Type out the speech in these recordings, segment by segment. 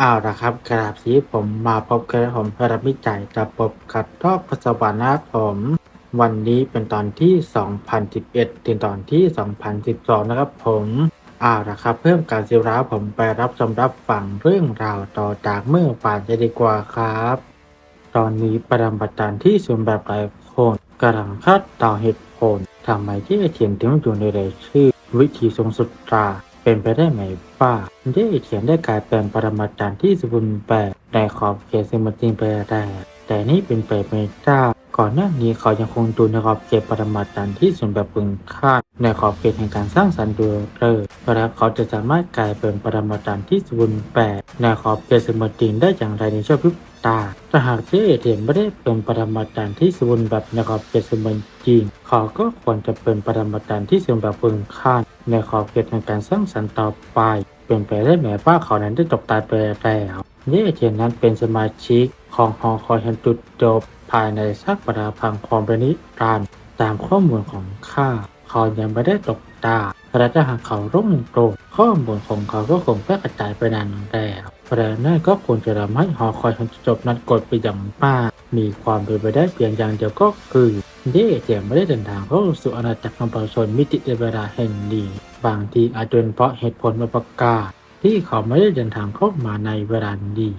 อ้าวนะครับกราบสีผมมาพบกันผมพรับวิจัยระบบขัดรอบปัสสาวะนะครับผม วันนี้เป็นตอนที่ 2011 ถึงตอนที่ 2012 นะครับผมอ้าวนะครับ เพิ่มการสิร้าผมไปรับชมรับฟังเรื่องราวต่อจากเมื่อป่านจะดีกว่าครับ ตอนนี้ประดมบัตารที่ส่วนแบบหลายคนกำลังคาดเดาเหตุผลทำไมที่เทียนถึงอยู่ในรายชื่อ วิธีทรงสุดตราเป็นไปได้ไหม ว่าได้เขียนได้กลายเป็นปรมาจารย์ที่สมบูรณ์แบบในขอบเขตสมจริงไปได้แต่นี่เป็นไปไม่ได้ก่อนหน้านี้เขายังคงดูในขอบเขตปรมาจารย์ที่สมแบบพึงคาดในขอบเขตแห่งการสร้างสรรค์โดยเร็วและเขาจะสามารถกลายเป็นปรมาจารย์ที่สมบูรณ์แบบในขอบเขตสมจริงได้อย่างไรในช่วงพริบตาถ้าหากที่เอเทียนไม่ได้เป็นปรมาจารย์ที่สมบูรณ์แบบในขอบเขตสมจริงเขาก็ควรจะเป็นปรมาจารย์ที่สมแบบพึงคาด ในขอบเขตแห่งการสร้างสรรค์ต่อไป เป็นไปได้ไหมว่าเขานั้นได้ตกตายไปแล้วเย่เทียนนั้นเป็นสมาชิกของหอคอยแห่งจุดจบภายในซากปราพังความเป็นนิรันดร์ตามข้อมูลของข้าเขายังไม่ได้ตกตาและถ้าหากเขาร่มโกรข้อมูลของเขาก็คงแพร่กระจายไปนานแล้ว แต่นั่นก็ควรจะทำให้หอคอยแห่งจุดจบนั้นกดไปอย่างมาก มีความเป็นไปได้เพียงอย่างเดียวก็คือเย่เทียนไม่ได้เดินทางเข้าสู่อาณาจักรของประชาชนมิติในเวลาแห่งนี้บางทีอาจเป็นเพราะเหตุผลมาประกาศที่เขาไม่ได้เดินทางเข้ามาในเวลานี้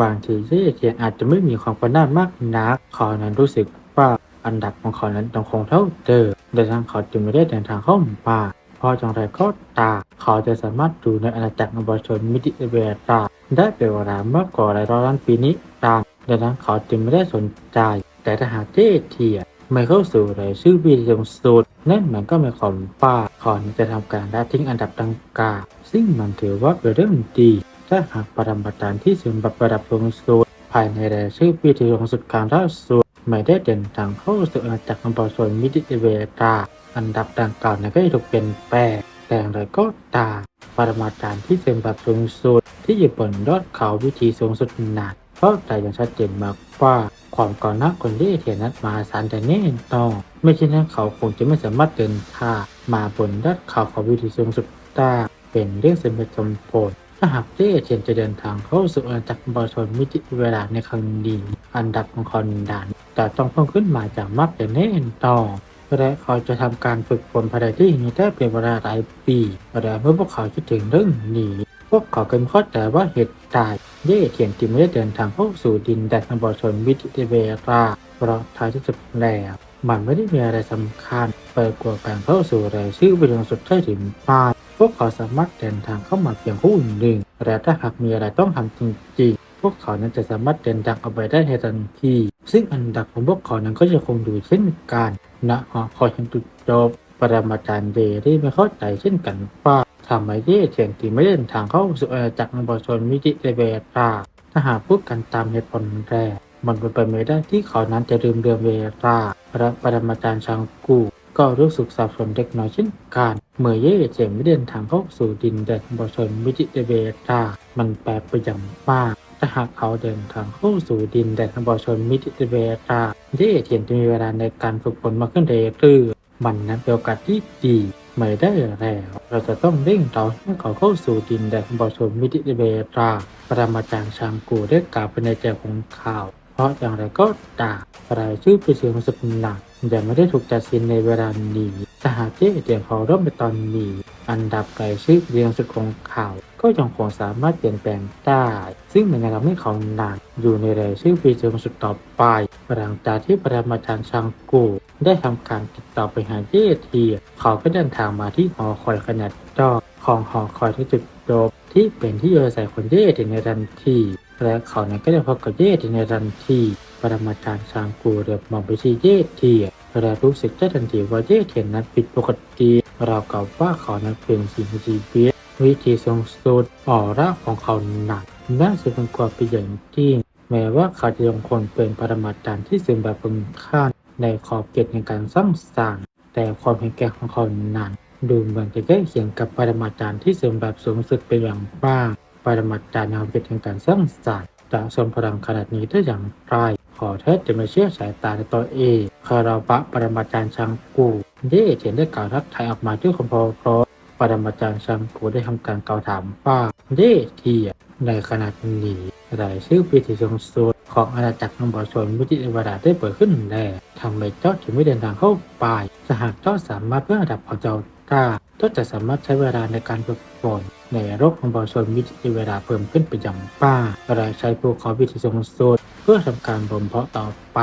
บางทีเย่เทียนอาจจะไม่มีความก้หน้ามากนักเขานั้นรู้สึกว่าอันดับของเขานั้นยังคงเท่าเดิมแต่ทางเขาจึงไม่ได้เดินทางเข้ามาเพราะจังไรก็ตามเขาจะสามารถดูในอาณาจักรของประชาชนมิติเวลา ได้เป็นเวลามากกว่าหลายร้อยล้านปีนี้ตามดังนั้นเขาจึงไม่ได้สนใจ แต่ถ้าหากเย่เทียไม่เข้าสู่รายชื่อวิดีโอสุดนั่นมันก็หมายความว่าเขาจะทำการละทิ้งอันดับดังกล่าวซึ่งมันถือว่าเป็นเรื่องดีถ้าหากปรมาจารย์ที่สูงแบบระดับสูงสุดภายในรายชื่อวิธีขอสุดการล่าสุดไม่ได้เดินทางเข้าสู่อาณาจักรของประชาชนมิติเวลาอันดับดังกล่าวนั้นก็จะถูกเปลี่ยนแปลง แต่อย่างไรก็ตามปรมาจารย์ที่เป็นแบบสูงสุดที่อยู่บนยอดเขาวิธีสูงสุดนั้นเพราะใจอย่างชัดเจนมากว่าความก่อนหน้าคนที่เทียนนั้นมาสารแต่แน่นอนไม่เช่นนั้นเขาคงจะไม่สามารถเดินทางมาบนยอดเขาเขาวิธีสูงสุดได้เป็นเรื่องสมเหตุสมผลถ้าหากเจ้เทียนจะเดินทางเข้าสู่อาณาจักรประชนมิติเวลาในครั้งนี้อันดับของคอนดานแต่ต้องเพิ่มขึ้นมาจากมากแต่แน่นอน และเขาจะทำการฝึกฝนภายในที่นี้ได้เป็นเวลาหลายปีและเมื่อพวกเขาคิดถึงเรื่องนี้ พวกเขากินเข้าใจว่าเหตุใดเย่เทียนจึงไม่ได้เดินทางเข้าสู่ดินแดนของประชนมิติเวลาเพราะท้ายที่สุดแล้วมันไม่ได้มีอะไรสำคัญไปกว่าการเข้าสู่รายชื่อวิดีโอสุดท้ายถึงปาพวกเขาสามารถเดินทางเข้ามาเพียงผู้หนึ่งและถ้าหากมีอะไรต้องทำจริง วกเขานั้นจะสามารถเดินทางออกไปได้ในทันที ซึ่งอันดับของพวกเขานั้นก็จะคงดูเช่นกันณหอคอยแห่งจุดจบปรมาจารย์เดรี่ไม่เข้าใจเช่นกันว่าทำไมเย่เทียนที่ไม่เดินทางเข้าสู่อาณาจักรของปรชนมิติเวลาถ้าหากพูดกันตามเหตุผลแรก มันเป็นไปไม่ได้ที่เขานั้นจะลืมเรือเวลาและปรมาจารย์ชางกูก็รู้สึกสับสนเล็กน้อยเช่นกันเมื่อเย่เจมไม่เดินทางเข้าสู่ดินแดนขอชนมิติเวลามันแปลกไปอย่างมาก ถ้าหากเขาเดินทางเข้าสู่ดินแดนของประชนมิติเวลาเย่เทียนจะมีเวลาในการฝึกฝนมาขึ้นเรื่อยๆมันนั้นเป็นโอกาสที่ดีไม่ได้แล้ว เราจะต้องเร่งเราให้เขาเข้าสู่ดินแดนของประชนมิติเวลาปรมาจารย์ชางกูได้กล่าวไปในใจของข่าว เพราะอย่างไรก็ตามรายชื่อผู้เสียงสุดหนักยังไม่ได้ถูกตัดสินในเวลานี้ ถ้าหากเจ๊เจียงขาเริ่มไปตอนนี้ อันดับรายชื่อเรียงสุดของข่าวก็ยังคงสามารถเปลี่ยนแปลงได้ ซึ่งมันจะทำให้เขาหนักอยู่ในรายชื่อปีเสียงสุดต่อไปหลังจากที่ปรมาจารย์ชางกูได้ทำการติดต่อไปหาเยเทียเขาก็เดินทางมาที่หอคอยขนาดจอของหอคอยที่จุดจบที่เป็นที่อยู่อาศัยคนเย่เทียในทันทีและเขานั้นก็ได้พบกับเย่เทียในทันทีปรมาจารย์ชางกูเดือบมองไปที่เย่เทีย และรู้สึกได้ทันทีว่าเย่เทียนนั้นผิดปกติราวกับว่าเขานั้นเป็นสิ่งมีชีวิตวิธีทรงสุดออร่าของเขาหนักน่าสะพรึงกว่าไปอย่างยิ่งแม้ว่าเขาจะยังคงเป็นปรมาจารย์ที่ซึ่งแบบพึงค่าในขอบเขตในการสร้างสรรค์แต่ความแข็งแกร่งของเขานั้นดูเหมือนจะใกล้เคียงกับปรมาจารย์ที่ซึ่งแบบสูงสุดเป็นอย่างมากปรมาจารย์ในขอบเขตแห่งการสร้างสรรค์จะทรงพลังขนาดนี้ได้อย่างไร อแทบจะไม่เชื่อสายตาในตัวเองคาราบะปรมาจารย์ชังกูเย่เทียนได้กล่าวทักทายออกมาด้วยความพอพราะปรมาจารย์ชังกูได้ทำการกล่าวถามว่าเย่เทียในขณะนี้รายชื่อพิธีทรงสูตรของอาณาจักรนบชนวิจิตรวดาได้เปิดขึ้นแล้วทำไมเจ้าถึงไม่เดินทางเข้าไปถ้าหากเจ้าสามารถเพื่อระดับของเจ้าได้เจ้าจะสามารถใช้เวลาในการฝึกฝนในโรคของบชนวิจิตรเวลาเพิ่มขึ้นไปอย่างป้า รายใช้ภูเขาวิธีทรงสูตร เพื่อทำการบ่มเพาะต่อไป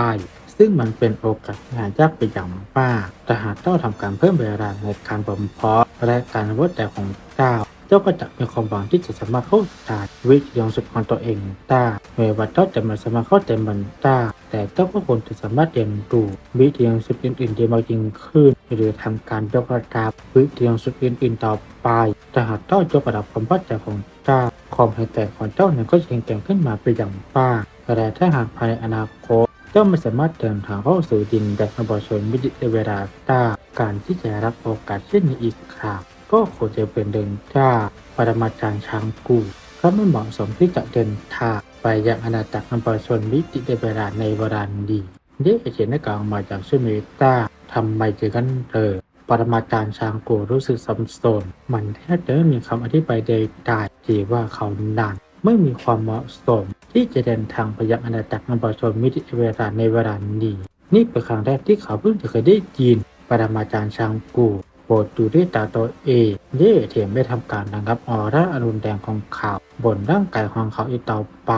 ซึ่งมันเป็นโอกาสงานยากไปอย่างมากแต่หากเจ้าทำการเพิ่มเวลาในการบ่มเพาะและการวัดแต่ของเจ้า เจ้าก็จะมีความหวังที่จะสามารถเข้าใจวิธีของสุดของตัวเองได้ไม่ว่าเจ้าจะไมาสามารถเข้าใจมันได้แต่เจ้าก็ควรจะสามารถเรียนรู้วิธีของสุดอื่นๆที่มากยิ่งขึ้น หรือทำการยกระดับวิธีของสุดอื่นๆต่อไปแต่หากเจ้ายกระดับความเข้าใจของเจ้า ความแต่ของเจ้านั้นก็จะแข็งขึ้นมาเป็นอย่างมากแต่ถ้าหากภายในอนาคตเจ้าไม่สามารถเดินทางเข้าสู่ดินแดนอบชนวิจิตเวลาตาการที่จะรับโอกาสเช่นนี้อีกครั้งก็ควรจะเป็นเดินท่าปรมาจารย์ช้างกูเพราะไม่เหมาะสมที่จะเดินทางไปยังอาณาจักรอบชนวิจิตเวลาในวลานดีเด็กเขียนในกลางมาจากชื่อเมตาทำไมจึงกันเลย ปรมาจารย์ชางกูรู้สึกสับสนมันแทบจะไม่มีคำอธิบายใดๆที่ว่าเขาดันไม่มีความเหมาะสม ที่จะเดินทางไปยังอาณาจักรนบชนมิติเวลาในเวลานี้ นี่เป็นครั้งแรกที่เขาเพิ่งจะเคยได้ยินปรมาจารย์ชางกูโปรดดูด้วยตาตัวเองเย่เทียมไม่ทำการระงับออร่าอรุณแดงของเขาบนร่างกายของเขาอีกต่อไป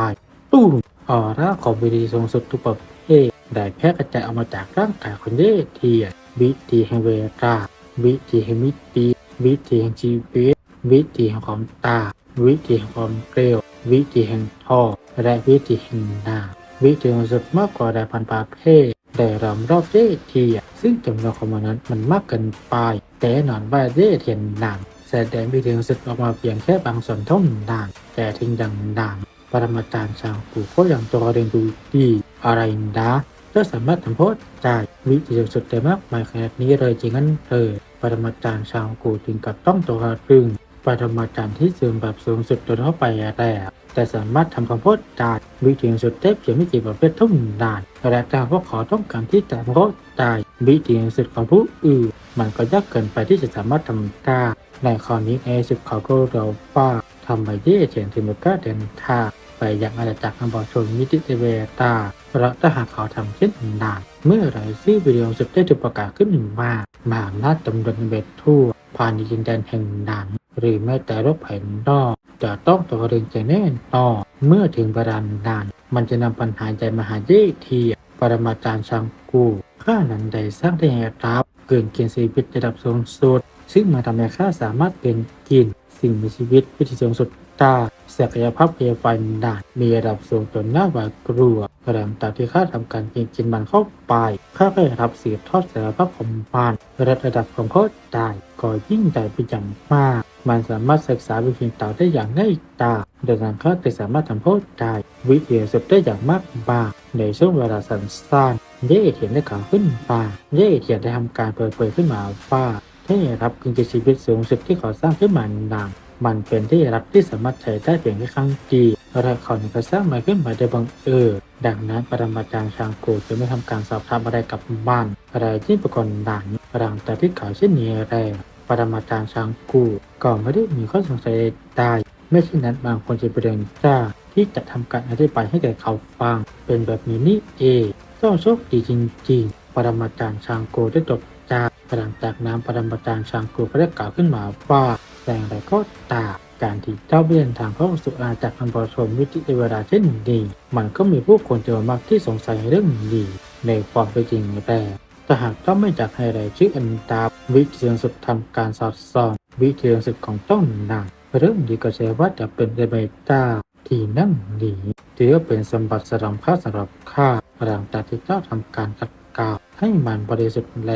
ตู้ออร่าของวิธีทรงสุดทุกประเภทได้แพร่กระจายออกมาจากร่างกายของเย่เทีย วิธีแห่งเวลาวิธีแห่งมิติวิธีแห่งชีวิต วิธีแห่งความตา วิธีแห่งความเร็ววิธีแห่งท่อ และวิธีแห่งนาวิธีของสุดมากกว่าได้พันประเภทได้รำรอบเย่เทีซึ่งจำนวนของมันนั้นมันมากเกินไป แต่นอนว่าเย่เทียนนางแสดงวิธีของสุดออกมาเพียงแค่บางส่วนเท่านั้นแต่ทิ้งดังดังปรมาจารย์ชางกูก็ยังตัวเรียนดูดีอะไรนะ ก็สามารถทำโทษได้วิธีของสุดได้มากมายขนาดนี้เลยจริงงั้นเธอปรมาจารย์ชาวกูถึงกับต้องตัวรึงปรมาจารย์ที่เสูงแบบสูงสุดจนเข้าไปแต่แต่สามารถทำคำพูดได้วิธีสุดเทพเพียงไม่กี่ประเภทเท่านั้นและถ้าพวกขาต้องการที่จะเข้าใจวิธีสุดของผู้อื่นมันก็ยากเกินไปที่จะสามารถทำได้ในข้อนี้ในสุดเขาก็เราว่าทำไมเย่เฉียนถึงไม่กล้าเดินทางไปยังอาณาจักรอัมบอชนมิติเวตา เพราะถ้าหากเขาทำเช่นนั้นเมื่อไรซี่วิดีโอสุดได้ถูกประกาศขึ้นมามาอำนาจตำรวจเบตทั่วผ่านดินแดนแห่งนั้นหรือแม้แต่โลกภายนอก จะต้องตัวเองจะแน่นอนเมื่อถึงบรานนาน มันจะนำปัญหาใจมหาเยทีปรมาจารย์ชังกูข้านั้นใดสร้างได้รับเกินเกณฑ์ชีวิตระดับสูงสุด ซึ่งมาทำให้ข้าสามารถเป็นกินสิ่งมีชีวิตวิธีสูงสุดตา ศักยภาพเพียไฟดานมีระดับสูงจนน่าหวาดกลัวแรมตามที่ข้าทำการกินกินมันเข้าไปข้าก็ได้รับสืบทอดศักยภาพของมันระดับความเข้าใจก็ยิ่งใหญ่เป็นอย่างมาก มันสามารถศึกษาวิธีต่อได้อย่างง่ายดายโดยการข้าจะสามารถทำเข้าใจวิธีสุดได้อย่างมากมายในช่วงเวลาสั้นๆเย่เทียนได้กล่าวขึ้นมาเย่เทียนได้ทำการเปิดเผยขึ้นมาว่าที่รับกินชีวิตสูงสุดที่เขาสร้างขึ้นมานาน มันเป็นที่รับที่สามารถใช้ได้เพียงแค่ครั้งเดียวและเขาก็สร้างมาขึ้นมาโดยบังเอิญดังนั้นปรมาจารย์ชางกูจะไม่ทำการสอบถามอะไรกับมันอะไรที่ปรากฏดังหลังจากที่เขาเช่นนี้แรงปรมาจารย์ชางกูก็ไม่ได้มีข้อสงสัยใดไม่เช่นนั้นบางคนจะเป็นเจ้าที่จะทำการอธิบายให้แก่เขาฟัง เป็นแบบนี้นี่เองเจ้าโชคดีจริงๆ ปรมาจารย์ชางกูได้จบจากหลังจากน้ำปรมาจารย์ชางกูก็ได้กล่าวขึ้นมาว่า แต่อย่างไรก็ตามการที่เจ้าเบี้ยนทางเข้าสู่อาณากรอันบริสุทธิ์วิจิเวลาเช่นนี้มันก็มีผู้คนจำนวนมากที่สงสัยเรื่องนี้ในความเป็นจริงแต่แต่หากเจ้าไม่จักให้รายชื่ออันตาวิธีสุดทำการสอดส่องวิธีสุดของต้นนางเรื่องดีก็เชื่อว่าจะเป็นเบเจ้าที่นั่งดีถือว่าเป็นสมบัติสำหรับข้าสำหรับข้าหลังจากที่เจ้าทำการขัดเกลาให้มันบริสุทธิ์แล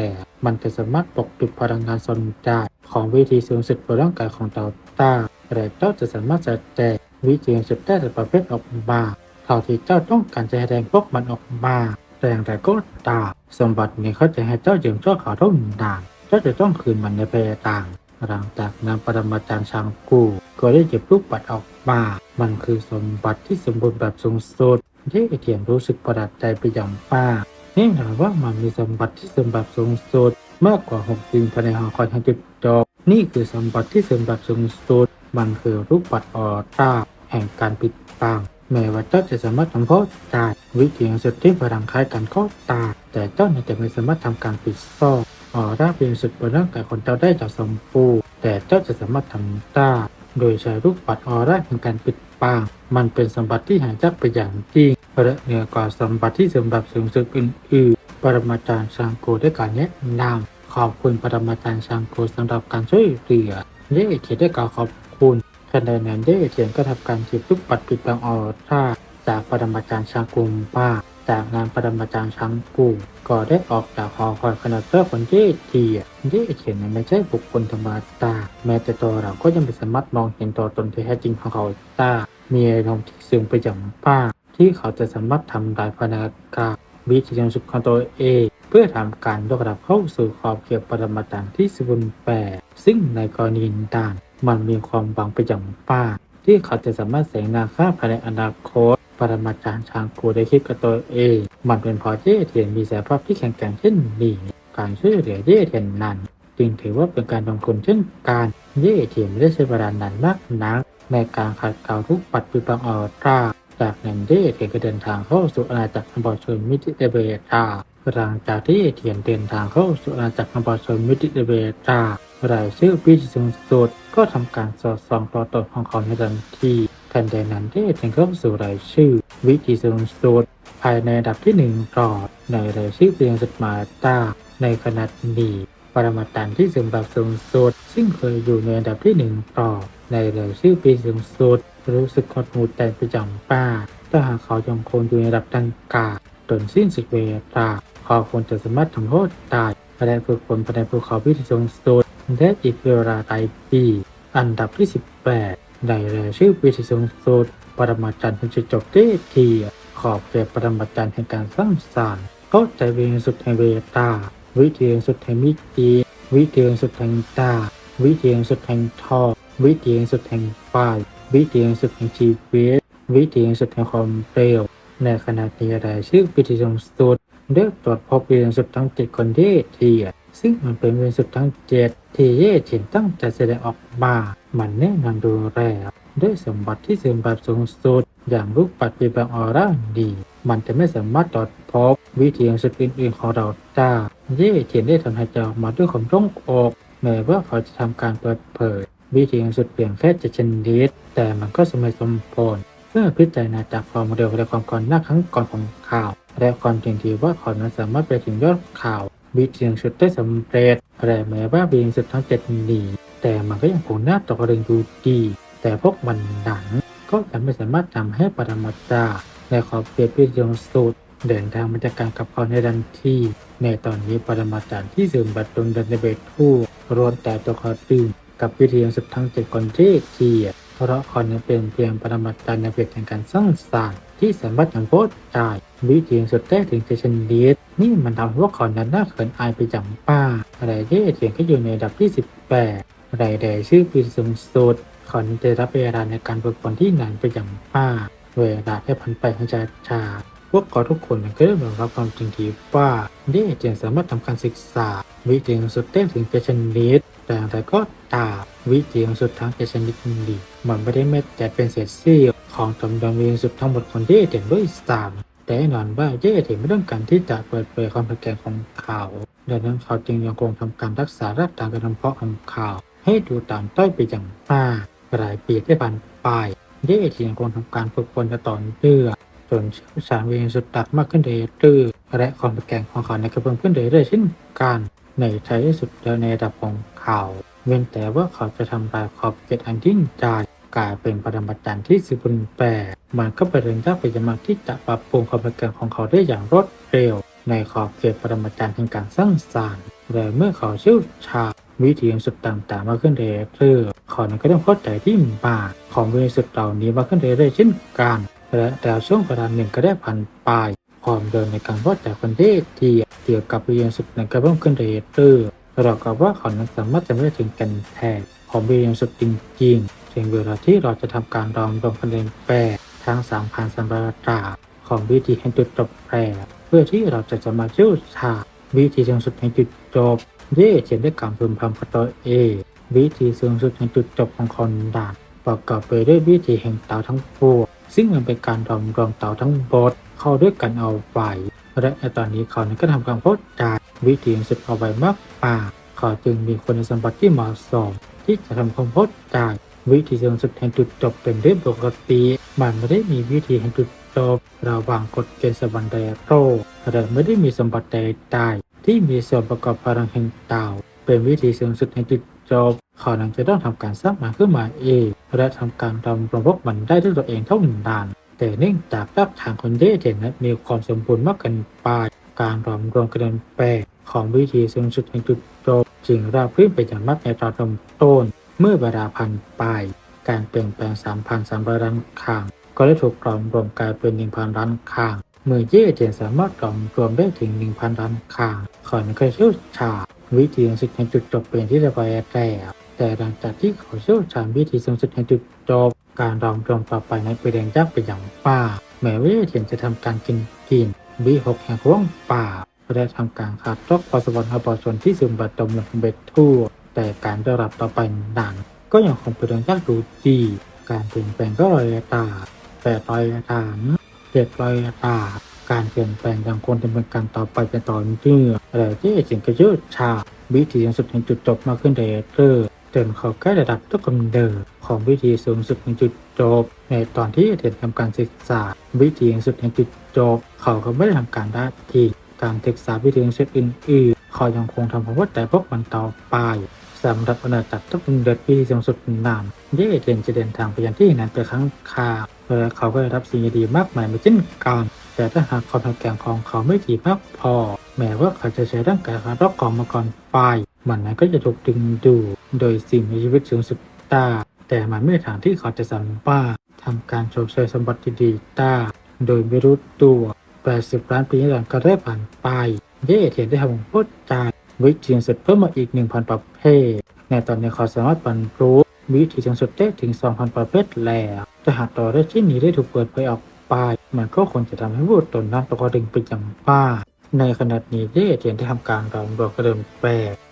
มันจะสามารถปกปิดพลังงานสนใจ ของวิธีสูงสุดบนร่างกายของเราตาและเจ้าจะสามารถแสดงวิธีสุดได้แต่ประเภทออกมาเท่าที่เจ้าต้องการจะแสดงพวกมันออกมาแต่อย่างไรก็ตามสมบัตินี้เขาจะให้เจ้ายืมชั่วเขาวเท่านั้นเจ้าจะต้องคืนมันในเพต่างหลังจากนำปรมาจารย์ชางกูก็ได้หยิบลูกปัดออกมา มันคือสมบัติที่สมบูรณ์แบบสูงสุดที่เทียนรู้สึกประหลาดใจไปอย่างมาก แน่นอนว่ามันมีสมบัติที่สมบัติสูงสุดมากกว่าหกสิ่งภายในหอคอยแห่งจุดจบนี่คือสมบัติที่สมบัติสูงสุดมันคือรูปบัตรออร่าแห่งการปิดบังแม้ว่าเจ้าจะสามารถทำโทษได้วิธีสุดที่พลังคล้ายกันก็ตา แต่เจ้าจะไม่สามารถทำการปิดซ่อนออร่าเป็นสุดบนร่างกายของเจ้าได้จากสมปูแต่เจ้าจะสามารถทำได้โดยใช้รูปบัตรออร่าแห่งการปิด บังมันเป็นสมบัติที่หายากไปอย่างยิ่งและเหนือกว่าสมบัติที่สมบัติสูงสุดอื่นๆ ปรมาจารย์ชางโกได้การแนะนำขอบคุณปรมาจารย์ชางโกสำหรับการช่วยเหลือเย่เขียนได้กล่าวขอบคุณขณะนั้นเย่เขียนก็ทำการจีบลูกปัดปิดบังออร่า จากปรมาจารย์ชางกุมบ้า จากงานปรมาจารย์ชางกูก็ได้ออกจากหอคอยขนาดเจ้าคนเย่เทียเย่เขียนไม่ใช่บุคคลธรรมดาแม้แต่ตัวเราก็ยังไม่สามารถมองเห็นตัวตนที่แท้จริงของเขาได้มีอารมณ์ที่สูงไปอย่างมาที่เขาจะสามารถทำลายพนักงานวิธีการสุขของตัวเองเพื่อทำการยกระดับเข้าสู่ขอบเขตปรมาจารย์ที่สมบูรณ์แบบซึ่งในกรณีต่างมันมีความหวังไปอย่างมาที่เขาจะสามารถแสงนาค่าภายในอนาคต ปรมาจารย์ชางกูได้คิดกับตัวเอง มันเป็นเพราะเย่เทียนมีศักยภาพที่แข็งแกร่งเช่นนี้ การช่วยเหลือเย่เทียนนั้น จึงถือว่าเป็นการลงทุนเช่นกันเย่เทียนไม่ได้ใช้เวลานานมากนักในการขัดเกลาทุกปัดปิบังออร่าจากนั้นเย่เทียนก็เดินทางเข้าสู่อาณาจักรอัมบอชนมิติเดเบตาหลังจากที่เทียนเดินทางเข้าสู่อาณาจักรอัมบอชนมิติเดเบตารายชื่อปีที่สูงสุดก็ทำการสอดส่องตัวตนของเขาในทันที ทันใดนั้นเย่เทียนเข้าสู่รายชื่อ วิธีสูงสุดภายในอันดับที่หนึ่งรอดในรายชื่อเพียงสมาตาในขณะนี้ปรมาจารย์ที่สูงแบบสูงสุดซึ่งเคยอยู่ในอันดับที่หนึ่งต่อในรายชื่อปีสูงสุดรู้สึกหดหูแต่ไปจังป้า ถ้าหากเขายังคงอยู่ในระดับดังกล่าวจนสิ้นสุดเวลาเขาควรจะสามารถทำโทษได้และฝึกฝนภายในภูเขาพิธีสูงสุดและอีกเวลาหลายปี อันดับที่ 18 ในรายชื่อปีที่สูงสุดปรมาจารย์เป็นจุดจบที่ทีขอบเขตปรมาจารย์แห่งการสร้างสรรค์เข้าใจเวงสุดแห่งเวตา วิธีสุดแห่งมิติวิธีสุดแห่งตา วิธีสุดแห่งทอวิธีสุดแห่งไฟวิธีสุดแห่งชีวิตวิธีสุดแห่งความเร็วในขณะนี้รายชื่อปีที่สูงสุดได้ตรวจพบเวงสุดทั้งเจ็ดคนที่เทียซึ่งมันเป็นเวงสุดทั้งเจ็ดที่เย่เฉินตั้งใจแสดงออกมามันแน่นอนดูแลด้วยสมบัติที่เสริมแบบสูงสุด อย่างลูกปัดเปีบางออร่าดี มันจะไม่สามารถตรวจพบวิธีสุดอื่นๆของเราได้เย่เฉินได้ทำให้เจ้าออกมาด้วยความร่งอกแม้ว่าเขาจะทำการเปิดเผย วิธีสุดเพียงแค่จะชนิดแต่มันก็สมัยสมผลเพื่อพิจารณาจากความเร็วและความก่อนหน้าครั้งก่อนของข่าว และความจริงที่ว่าเขานั้นสามารถไปถึงยอดข่าว วิธียงสุดได้สำเร็จแต่แม้ว่าวิธีสุดทั้งเจ็ดหนีแต่มันก็ยังคงหน้าตกเริงดูดี แต่พวกมันหนังก็จะไม่สามารถทำให้ปรมาจาในขอบเขตวิธีสุดเดินทางมาจากการกับเขาในดันที่ ในตอนนี้ปรมาจารย์ที่สื่อบัตรตรงดันเบตทู่รวนแต่ตัวเขาตื่นกับวิธีสุดทั้งเจ็ดคนที่เทียเพราะเขานั้เป็นเพียงปรมาจารย์ในเพจแห่งการสร้างสรรค์ ที่สามารถยังโพสต์ได้วิธีสุดได้ถึงเจชันดีสนี่มันทำให้พวกเขานั้นน่าเขินอายไปจังป้าอะไรที่เถียงก็อยู่ในดับที่ 18อะไรใดชื่อปีสูงสุดเขานั้นจะรับเวลาในการฝึกฝนที่นานไปอย่างป้าเวลาแค่พันไปให้ช้าชาพวกเขาทุกคนก็ได้ยอมรับความจริงที่ว่าเดเจนสามารถทำการศึกษาวิธีสุดได้ถึงเจชันดีส แต่อย่างไรก็ตามวิธีของสุดทั้งเจชนิดนี้มันไม่ได้แม้แต่เป็นเศษเสี้ยวของจำนวนวิธีสุดทั้งหมดของเย่เต็มด้วยสามแต่แน่นอนว่าเย่เต็มไม่ต้องการที่จะเปิดเผยความแข็งของเขาดังนั้นเขาจึงยังคงทำการรักษารากฐาการทำเพาะของเขาให้ดูตามต้อยไปอย่างมากหลายปีที่ผ่านไปเย่ที่ยังคงทำการฝึกฝนต่อเนื่องจนเชี่ยวชาญวิธีสุดตัดมากขึ้นเรื่อยๆและความแข็งของเขาในกระเบื้องขึ้นเรื่อยๆเช่นกันในท้ายสุดแล้วในระดับของ เขา เว้นแต่ว่าเขาจะทำลายขอบเขตอันยิ่งใหญ่กลายเป็นปรมาจารย์ที่สิบุญแปรมันก็เป็นเรื่องยากไปยามากที่จะปรับปรุงความแข็งของเขาได้อย่างรวดเร็ว ในขอบเขตปรมาจารย์แห่งการสร้างสรรค์และเมื่อเขาเชี่ยวชาญวิธีสุดต่างๆมาขึ้นเรื่อยๆเขานั้นก็ต้องเข้าใจที่มาของวิธีสุดเหล่านี้มาขึ้นเรื่อยๆเช่นกันและแต่ช่วงเวลาหนึ่งก็ได้ผ่านไปความเดินในการวัดแต่คนเทียเกี่ยวกับวิญญาณสุดนั้นก็เพิ่มขึ้นเรื่อยๆ เรากับว่าเขานั้นสามารถจะไม่ถึงกันแท้ของวิญญาณสุดจริงๆถึงเวลาที่เราจะทำการรองลงคะแนนแปรทั้งสามพันสัมปราของวิธีแห่งจุดจบแปรเพื่อที่เราจะจะมาเชี่ยวชาวิธีทางสุดแห่งจุดจบเย่เขียนด้วยการพึมพำกับตัวเองวิธีสูงสุดในจุดจบของคนดานประกอบไปด้วยวิธีแห่งเต่าทั้งปวงซึ่งมันเป็นการรวมรวมเต่าทั้งหมดเข้าด้วยกันเอาไว้และในตอนนี้เขาก็ทำการโพสจากวิธีสุดเอาไว้มาก ป่าเขาจึงมีคุณสมบัติที่เหมาะสม ที่จะทำความโพสต์จากวิธีสูงสุดแห่งจุดจบเป็นเรื่องปกติ มันไม่ได้มีวิธีแห่งจุดจบระหว่างกฎเกณฑ์สมบัติใดโรและไม่ได้มีสมบัติใดใดที่มีส่วนประกอบพลังแห่งเต่า เป็นวิธีสูงสุดแห่งจุดจบเขานั้นจะต้องทำการสร้างมันขึ้นมาเองและทำการดำรงพวกมันได้ด้วยตัวเองเท่านั้นแต่เนื่องจากรากฐานคนเย่เด่นนั้นมีความสมบูรณ์มากเกินไปการรวมรวมกันแปล ของวิธีสูงสุดแห่งจุดจบจึงราบรื่นไปอย่างมากในตอนเริ่มต้น เมื่อเวลาพันไปการเปลี่ยนแปลง 3,300 ล้านครั้งก็ได้ถูกรวมรวมกลายเป็น 1,000 ล้านครั้งเมื่อเย่เจนสามารถรวมรวมได้ถึง 1,000 ล้านครั้งขอนเคยเชี่ยวชาญวิธีสูงสุดแห่งจุดจบเป็นที่รียบร้อยแล้วแต่หลังจากที่เขาเชี่ยวชาญวิธีสูงสุดแห่งจุดจบการรวมรวมต่อไปในประเด็นยากไปอย่างป่าแม้ว่าเย่เจนจะทำการกินกินบีหกแห่งร่วงป่า ได้ทำการขาดตกพอสวรรค์บชนที่ซึมบัดดมลงเบ็ดทั่ว แต่การได้รับต่อไปนั้นก็ยังคงเป็นเรื่องยากดูดีการเปลี่ยนแปลงก็ลอยตาแปดลอยตาเจ็ดลอยตาการเปลี่ยนแปลงยังคงดำเนินการต่อไปเป็นต่อเนื่องแต่ที่สียงกระยืดชาวิธีสูงสุดแห่งจุดจบมากขึ้นเรื่อยๆจนเขาใกล้ระดับต้นกำเนิดของวิธีสูงสุดแห่งจุดจบ ในตอนที่เทียนทำการศึกษา วิธีสูงสุดแห่งจุดจบ เขาก็ไม่ได้ทำการได้ที่ การศึกษาวิธีเซตอื่นๆเขายังคงทำความเข้าใจพวกมันต่อไปสำหรับอาณาจักรต้นเดือดปีสูงสุดนานเย่เทนจะเดินทางไปยังที่นั้นเป็นครั้งคราวและเขาก็ได้รับสิ่งดีๆมากมายมาเช่นกันแต่ถ้าหากความแข็งของเขาไม่ดีมากพอ แม้ว่าเขาจะใช้ร่างกายของรอบกองมาก่อนไฟมันนั้นก็จะถูกดึงดูดโดยสิ่งมีชีวิตสูงสุดตาแต่มันไม่ทางที่เขาจะสามารถทำการโชว์เชยสมบัติดีๆตาโดยไม่รู้ตัว 80 ล้านปีหลังก็ได้ผ่านไป เย่เทียนได้ทำพูดจาวิธีสุดเพิ่มมาอีก 1,000 ประเภท ในตอนนี้เขาสามารถบรรลุวิธีสูงสุดได้ถึง 2,000 ประเภทแล้วแต่หากต่อได้ชิ้นนี้ได้ถูกเปิดเผยออกไป มันก็คงจะทำให้ผู้ตนนั้นตกดึงไปอย่างบ้าในขณะนี้เย่เทียนได้ทำการรองรวมกระเดิมแปล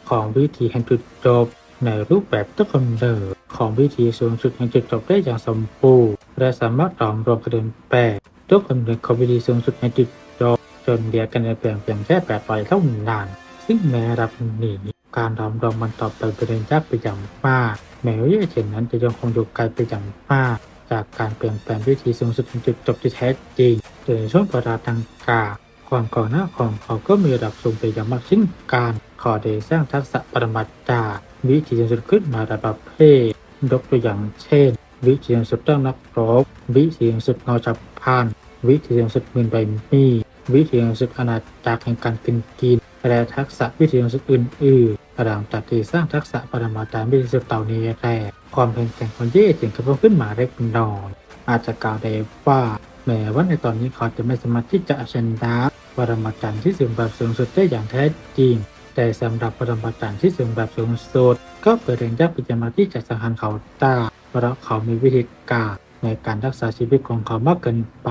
ของวิธีแห่งจุดจบในรูปแบบต้นกำเนิดของวิธีสูงสุดแห่งจุดจบได้อย่างสมบูรณ์และสามารถรองรวมกระเดิมแปล ต้นกำเนิดของวิธีสูงสุดแห่งจุดจบจนเดียกันในเปลี่ยนเพียงแค่แปดปล่อยเท่านั้นซึ่งแม้รับหนี้การรอมรวมมันต่อไปเป็นเรื่องยากไปอย่างมากแม้ว่าเช่นนั้นจะยังคงอยู่ไกลไปอย่างมาก จากการเปลี่ยนแปลงวิธีสูงสุดจุดจบที่แท้จริงโดยในช่วงเวลาดังกล่าวความก่อนหน้าของเขาก็มีระดับสูงไปอย่างมากเช่นกันขอได้สร้างทักษะปรมาจารย์วิธีสูงสุดขึ้นมาระดับเพศยกตัวอย่างเช่น วิธีสูงสุดตั้งนักรบวิธีสูงสุดเงาจับ พันวิธีสูงสุดหมื่นใบมีวิธีสูงสุดอาณาจักรแห่งการกินกินและทักษะวิธีสูงสุดอื่นๆหลังจากที่สร้างทักษะปรมาจารย์วิธีสุดเต่านี้แรกความแข็งแกร่งของเย่จึงกระเพิ่มขึ้นมาเล็กน้อยอาจจะกล่าวได้ว่าแม้ว่าในตอนนี้เขาจะไม่สามารถที่จะชนะปรมาจารย์ที่สูงแบบสูงสุดได้อย่างแท้จริง แต่สำหรับปรมาจารย์ที่สูงแบบสูงสุดก็เปิดเรื่องยากเป็นอย่างมาที่จะสังหารเขาได้เพราะเขามีวิธีการ ในการรักษาชีวิตของเขามากเกินไป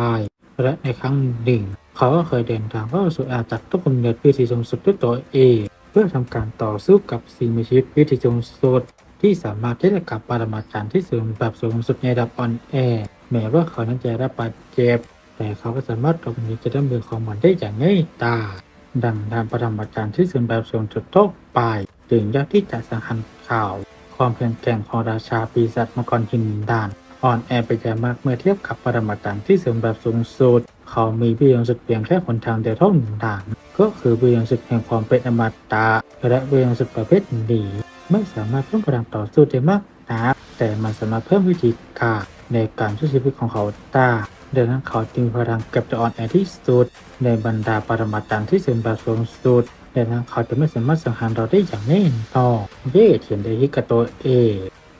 และในครั้งหนึ่ง เขาก็เคยเดินทางเข้าสู่อาณาจักรต้นกำเนิดวิธีสูงสุดด้วยตัวเอง เพื่อทำการต่อสู้กับสิ่งมีชีวิตวิธีสูงสุดที่สามารถที่จะกับปรมาจารย์ที่สูงแบบสูงสุดในระดับออนแอร์แม้ว่าเขานั้นจะได้รับบาดเจ็บแต่เขาก็สามารถหลบหนีจากด้านมือของมันได้อย่างง่ายดายดังทางปรมาจารย์ที่สูงแบบสูงสุดทั่วไปจึงยากที่จะสังหารข่าว ความแข็งแกร่งของราชาปีศาจมังกรหินดาน อ่อนแอไปอย่างมากเมื่อเทียบกับปรมาจารย์ที่สูงแบบสูงสุด เขามีวิญญาณสุดเพียงแค่คนทางเดียวเท่านั้นก็คือวิญญาณสุดแห่งความเป็นอมตะและวิญญาณสุดประเภทหนีไม่สามารถเพิ่มพลังต่อสู้ได้มากนักแต่มันสามารถเพิ่มวิธีการในการช่วยชีวิตของเขาได้ดังนั้นเขาจึงมีพลังเกับจะอ่อนแอที่สุด ในบรรดาปรมาจารย์ที่สูงแบบสูงสุดดังนั้นเขาจะไม่สามารถสังหารเราได้อย่างแน่นอนเย่เทียนได้ฮิกาโตเอง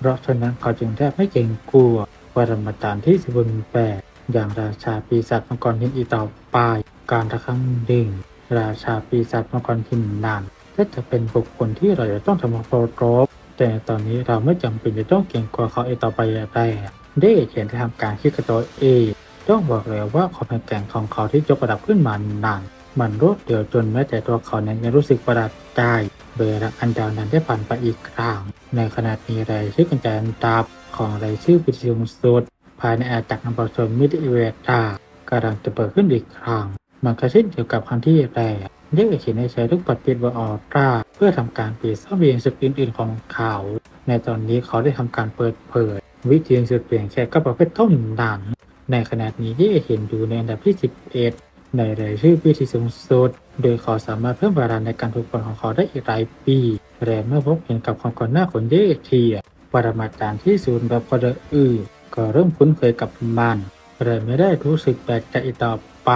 ราะฉะนั้นเขาจึงแทบไม่เกรงกลัวปรมาจารย์ที่สิบนแปดอย่างราชาปีศาจมังกรหินอีต่อไปการละครั้งหนึ่งราชาปีศาจมังกรหินนานก็จะเป็นบุคคลที่เราจะต้องทำความเคารพแต่ตอนนี้เราไม่จำเป็นจะต้องเก่งกว่าเขาอีต่อไปแต่ได้เขียนได้ทำการคิดกับตัวเองต้องบอกเลยว่าความแข็งแกร่งของเขาที่ยกระดับขึ้นมานาน มันรวดเดียวจนแม้แต่ตัวเขานั้นยังรู้สึกประหลาดใจโดยรักอันยาวนานได้ผ่านไปอีกครั้งในขณะนี้รายชื่อกันจานดับของรายชื่อพิธีสูงสุดภายในอาณาจักรนำประชนมิดเวตากำลังจะเปิดขึ้นอีกครั้งมันก็เช่นเดียวกับครั้งที่แรกเด็กเขียนในใช้ลูกปัดปิดบออตราเพื่อทำการปิดซ่อมเวียงสุดอื่นๆของเขา ในตอนนี้เขาได้ทำการเปิดเผยวิธีสุดเปลี่ยนแค่ก็ประเภทต้มดังในขณะนี้ที่เห็นอยู่ในอันดับที่ 11 ในรายชื่อพิธีสูงสุด โดยเขาสามารถเพิ่มเวลาในการฝึกฝนของเขาได้อีกหลายปี และเมื่อพบเห็นกับความก่อนหน้าของเย่เทียปรมาจารย์ที่ศูนย์แบบคนอื่นก็เริ่มคุ้นเคยกับมันเลยไม่ได้รู้สึกแปลกใจต่อไป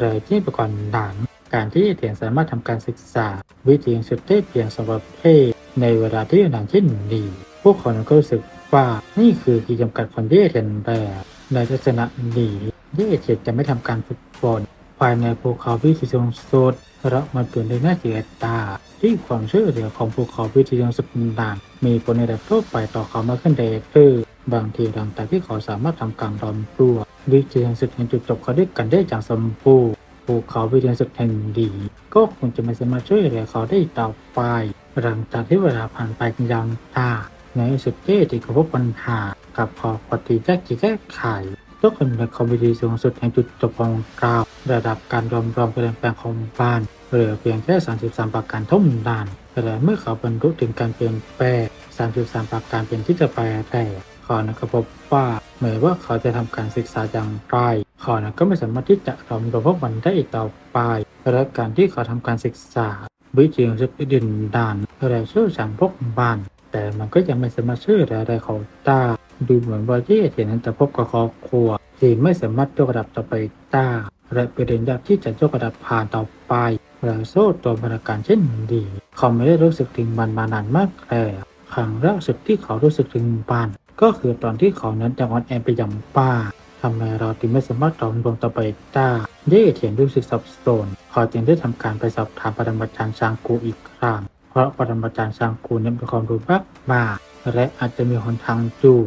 เลยที่ประกอบหนังการที่เทียนสามารถทำการศึกษา วิธีสุดได้เพียงสำหรับเพศในเวลาที่หนานเช่นนี้พวกเขาก็รู้สึกว่านี่คือขีดจำกัดของเย่เทียนแบบในลักษณะนี้เย่เทียนจะไม่ทำการฝึกฝน ภายในภูเขาวิธีทรงสุดและมันเปลี่ยนได้น่าเสียตา ที่ความช่วยเหลือของภูเขาวิธีทรงสุดต่างมีผลในระดับทั่วไปต่อเขามากขึ้นเดคือบางทีหลังจากที่เขาสามารถทำการรอมตัววิธีทรงสุดแห่งจุดจบเขาด้วยกันได้อย่างสมบูรณ์ภูเขาวิธีทรงสุดแห่งดี ก็คงจะไม่สามารถช่วยเหลือเขาได้ต่อไปหลังจากที่เวลาผ่านไปยาวนานในสุดเย่ที่เขาพบปัญหากับขอปฏิแก้แก้ไข ทุกคนในคอมพิวสูงสุดแห่งจุดจบของกราว ระดับการรวมรวมเปลี่ยนแปลงของบ้านเหลือเพียงแค่ 33 ประการเท่านั้นแต่เมื่อเขาบรรลุถึงการเปลี่ยนแปลง 33 ประการเป็นที่จะไปแต่เขานั้นก็พบว่าแม้ว่าเขาจะทำการศึกษาอย่างไรเขานั้นก็ไม่สามารถที่จะรวมรวมพวกมันได้อีกต่อไปและการที่เขาทำการศึกษาวิธีของสุดดินดานและเชี่ยวชาญพวกบ้านแต่มันก็ยังไม่สามารถช่วยอะไรเขาได้ ดูเหมือนว่าเย่เทียนนั้นจะพบกับครอบครัวที่ไม่สามารถยกระดับต่อไปได้และประเด็นยากที่จะยกระดับผ่านต่อไปและโซ่ตัวบรรการเช่นดี เขาไม่ได้รู้สึกถึงมันมานานมากแล้วครั้งล่าสุดที่เขารู้สึกถึงมันก็คือตอนที่เขานั้นจะออนแอนไปยังป้าทำไมเราถึงไม่สามารถต่อรวมต่อไปได้เย่เทียนรู้สึกสับสนเขาจึงได้ทำการไปสอบถามปรมาจารย์ชางกูอีกครั้งเพราะปรมาจารย์ชางกูนั้นมีความรู้มากมากและอาจจะมีหนทางจู่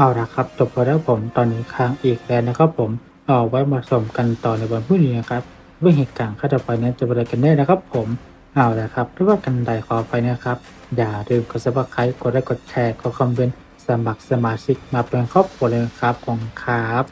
เอาละครับจบไปแล้วผมตอนนี้ค้างอีกแล้วนะครับผมเอาไว้มาสมกันต่อในวันพรุ่งนี้นะครับว่าเหตุการณ์ข้าจะไปนั้นจะเป็นอะไรกันแน่นะครับผมเอาละครับถ้าว่ากันใดขอไปนะครับ อย่าลืมกดซับสไครต์กดไลค์กดแชร์กดคอมเมนต์สมัครสมาชิกมาเป็นครอบครัวเลยนะครับของครับ